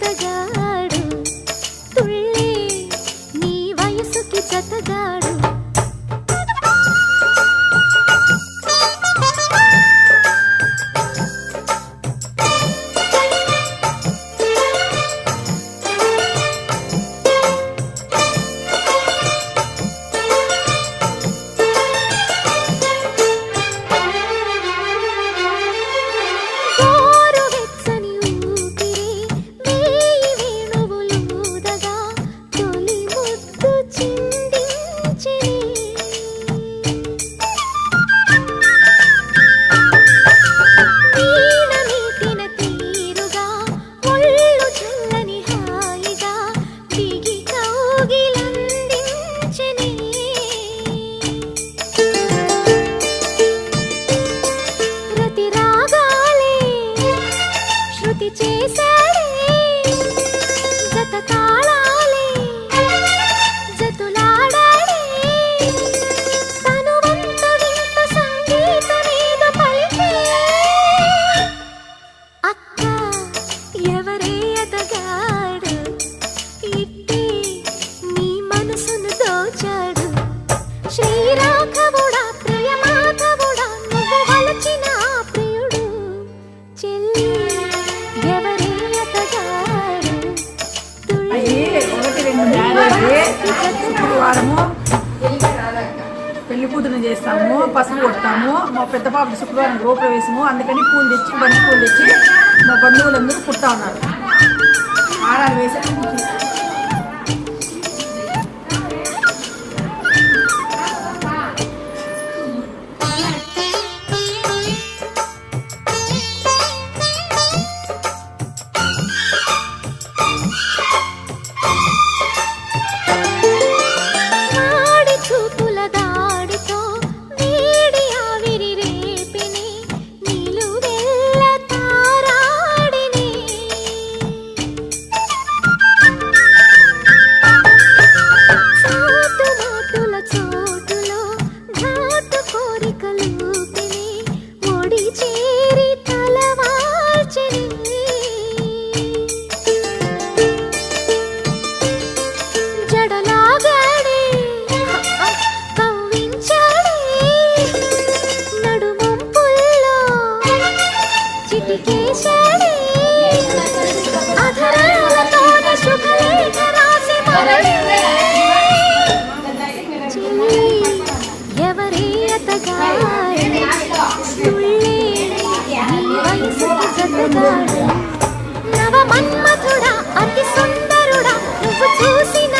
జతగాడు అతగాడు తుళ్ళే నీ వయసుకి జతగా పెళ్ళి కూతురు చేస్తాము పసుపు కొడతాము మా పెద్ద పాప శుక్రవారం గృహప్రవేశము అందుకని పూలు తెచ్చి బంతి పూలు తెచ్చి మా బంధువులందరూ కుడతా ఉన్నారు. ఆరాలు వేసి నవ మన్మథుడా అతి సుందరుడా నువ్వు చూసిన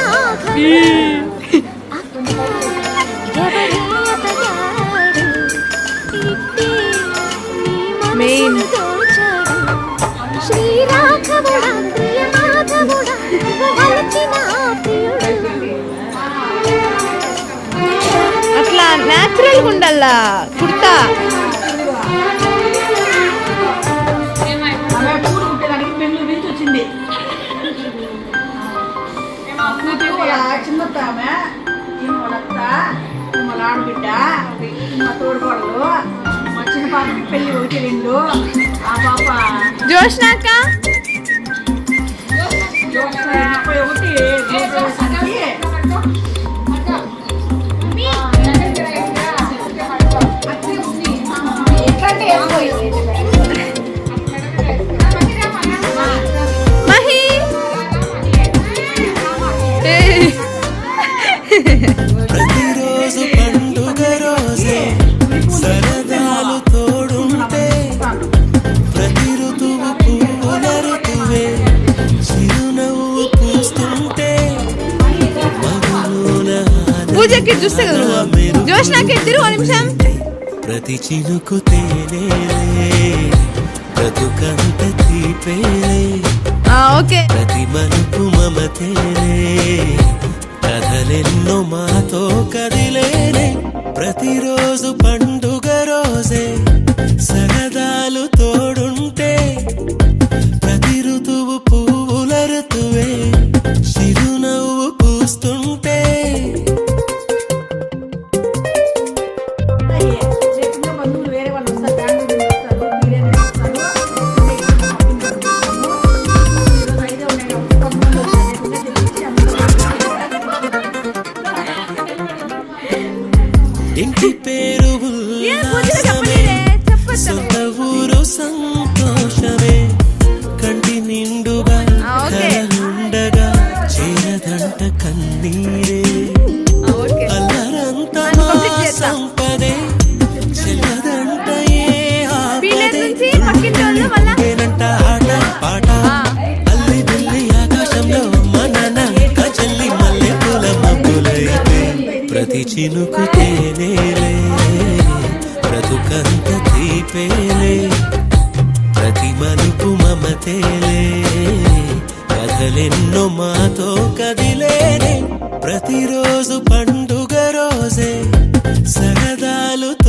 అట్లా న్యాచురల్ వాళ్ళ చిన్నత్త ఆమె ఈమె వాళ్ళ ఆడబిడ్డ మా తోడుకోడలు మా చిన్న పాపకి పెళ్ళి ఒకటి రెండు ఆ పాప జోష్నాక పూజకి చూస్తే కదా నువ్వు? జోష్నాకి తిరుగు ఒక నిమిషం. ప్రతి చినుకు బ్రతుకంత తీపేలే ఓకే. ప్రతి మలుపు మమతేనే కథలెన్నో మాతో కదిలేనే ప్రతిరోజు పండుగ రోజే సరదాలు ప్రతి చినుకు తేనేలే బ్రతుకంత తీపేలే ప్రతి మలుపు మమతేలే కథలెన్నో మాతో కదిలేనే ప్రతిరోజు పండుగ రోజే సరదాలు తోడు